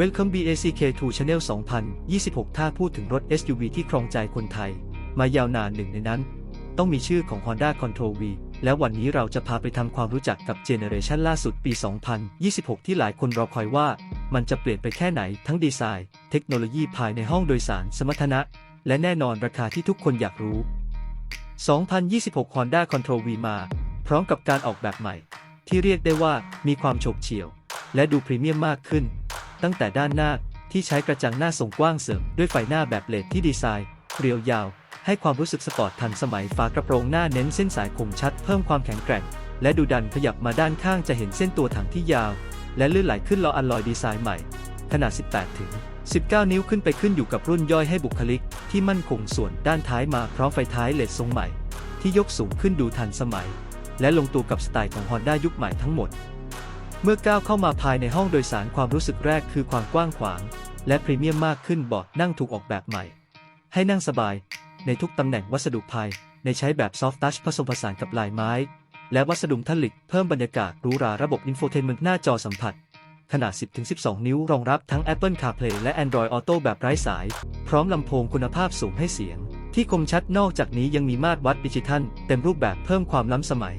Welcome BACK2 Channel 2026 ถ้าพูดถึงรถ SUV ที่ครองใจคนไทย มายาวนานหนึ่งในนั้น ต้องมีชื่อของ Honda Control V และวันนี้เราจะพาไปทำความรู้จักกับเจเนอเรชันล่าสุดปี 2026 ที่หลายคนรอคอยว่า มันจะเปลี่ยนไปแค่ไหนทั้งดีไซน์ เทคโนโลยีภายในห้องโดยสารสมรรถนะ และแน่นอนราคาที่ทุกคนอยากรู้ 2026 Honda Control V มา พร้อมกับการออกแบบใหม่ ที่เรียกได้ว่ามีความโฉบเฉี่ยว และดูพรีเมียมมากขึ้น ตั้งแต่ด้านหน้าที่ใช้กระจังหน้าทรงกว้างเสริมด้วยไฟหน้าแบบเลดที่ดีไซน์ เรียวยาว ให้ความรู้สึกสปอร์ตทันสมัยฝากระโปรงหน้าเน้นเส้นสายคมชัดเพิ่มความแข็งแกร่ง และดูดันขยับมาด้านข้างจะเห็นเส้นตัวถังที่ยาว และลื่นไหลขึ้นล้ออัลลอยดีไซน์ใหม่ ขนาด 18 ถึง 19 นิ้วขึ้นไปขึ้นอยู่กับรุ่นย่อยให้บุคลิก ที่มั่นคงส่วนด้านท้ายมาพร้อมไฟท้ายเลดทรงใหม่ ที่ยกสูงขึ้นดูทันสมัย และลงตัวกับสไตล์ของ Honda ยุคใหม่ทั้งหมด เมื่อก้าวเข้ามาภายในห้องโดยสารความรู้สึกแรกคือความกว้างขวาง และพรีเมียมมากขึ้นเบาะนั่งถูกออกแบบใหม่ ให้นั่งสบาย ในทุกตำแหน่งวัสดุภายในใช้แบบซอฟต์ทัชผสมผสานกับลายไม้ และวัสดุทัลลิกเพิ่มบรรยากาศหรูหราระบบอินโฟเทนเมนต์หน้าจอสัมผัส ขนาด 10-12 นิ้วรองรับทั้ง Apple CarPlay และ Android Auto แบบไร้สาย พร้อมลำโพงคุณภาพสูงให้เสียง ที่คมชัดนอกจากนี้ยังมีมาตรวัดดิจิทัล เต็มรูปแบบเพิ่มความล้ำสมัย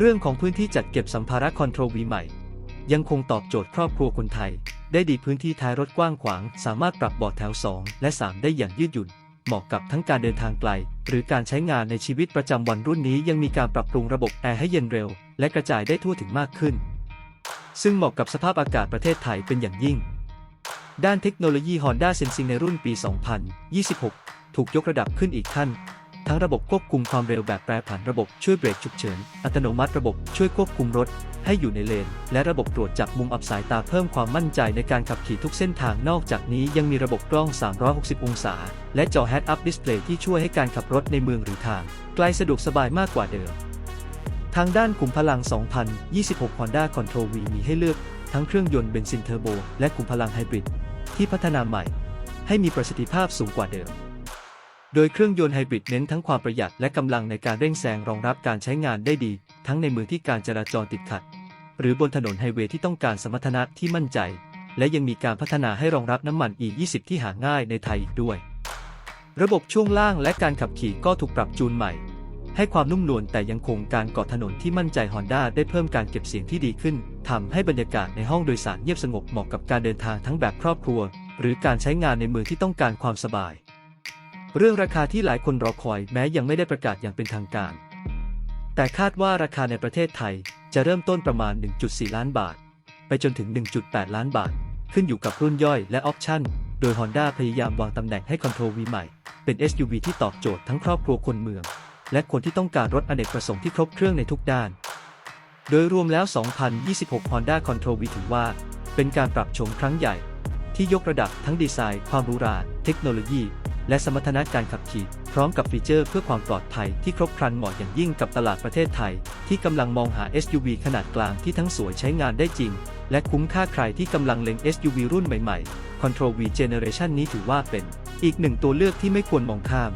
เรื่องของพื้นที่จัดเก็บสัมภาระคอนโทรลวีใหม่ ยังคงตอบโจทย์ครอบครัวคนไทย ได้ดีพื้นที่ท้ายรถกว้างขวาง สามารถปรับเบาะแถว 2 และ 3 ได้อย่างยืดหยุ่น เหมาะกับทั้งการเดินทางไกล หรือการใช้งานในชีวิตประจำวันรุ่นนี้ยังมีการปรับปรุงระบบแอร์ให้เย็นเร็ว และกระจายได้ทั่วถึงมากขึ้น ซึ่งเหมาะกับสภาพอากาศประเทศไทยเป็นอย่างยิ่ง ด้านเทคโนโลยี Honda Sensing ในรุ่นปี 2026 ถูกยกระดับขึ้นอีกขั้น ทั้งระบบควบคุมความเร็วแบบแปรผันระบบช่วยเบรกฉุกเฉิน อัตโนมัติระบบช่วยควบคุมรถ ให้อยู่ในเลน และระบบตรวจจับมุมอับสายตาเพิ่มความมั่นใจในการขับขี่ทุกเส้นทางนอกจากนี้ยังมีระบบกล้อง 360 องศา และจอ Head-Up Display ที่ช่วยให้การขับรถในเมืองหรือทางไกลสะดวกสบายมากกว่าเดิมทางด้านขุมพลัง 2026 Honda Control V มีให้เลือกทั้งเครื่องยนต์เบนซินเทอร์โบ และขุมพลังไฮบริดที่พัฒนาใหม่ ให้มีประสิทธิภาพสูงกว่าเดิม โดยเครื่องยนต์ไฮบริดเน้นทั้งความประหยัดและกำลังในการเร่งแซงรองรับการใช้งานได้ดี ทั้งในเมืองที่การจราจรติดขัด หรือบนถนนไฮเวย์ที่ต้องการสมรรถนะที่มั่นใจ และยังมีการพัฒนาให้รองรับน้ำมัน E20 ที่หาง่ายในไทยอีกด้วย ระบบช่วงล่างและการขับขี่ก็ถูกปรับจูนใหม่ ให้ความนุ่มนวลแต่ยังคงการเกาะถนนที่มั่นใจ Honda ได้เพิ่มการเก็บเสียงที่ดีขึ้นทำให้บรรยากาศในห้องโดยสารเงียบสงบเหมาะกับการเดินทางทั้งแบบครอบครัว หรือการใช้งานในเมืองที่ต้องการความสบาย เรื่องราคาที่หลายคนรอคอยแม้ยังไม่ได้ประกาศอย่างเป็นทางการ แต่คาดว่าราคาในประเทศไทยจะเริ่มต้นประมาณ 1.4 ล้านบาท ไปจนถึง 1.8 ล้านบาท ขึ้นอยู่กับรุ่นย่อยและออปชั่น โดย Honda พยายามวางตำแหน่งให้ Control V ใหม่ เป็น SUV ที่ตอบโจทย์ทั้งครอบครัวคนเมือง และคนที่ต้องการรถอเนกประสงค์ที่ครบเครื่องในทุกด้าน โดยรวมแล้ว 2026 Honda Control V ถือว่า เป็นการปรับโฉมครั้งใหญ่ ที่ยกระดับทั้งดีไซน์ ความหรูหรา เทคโนโลยี และสมรรถนะการขับขี่ พร้อมกับฟีเจอร์เพื่อความปลอดภัยที่ครบครันเหมาะอย่างยิ่งกับตลาดประเทศไทย ที่กำลังมองหา SUV ขนาดกลางที่ทั้งสวยใช้งานได้จริง และคุ้มค่าใครที่กำลังเล็ง SUV รุ่นใหม่ๆ Control V Generation นี้ถือว่าเป็น อีกหนึ่งตัวเลือกที่ไม่ควรมองข้าม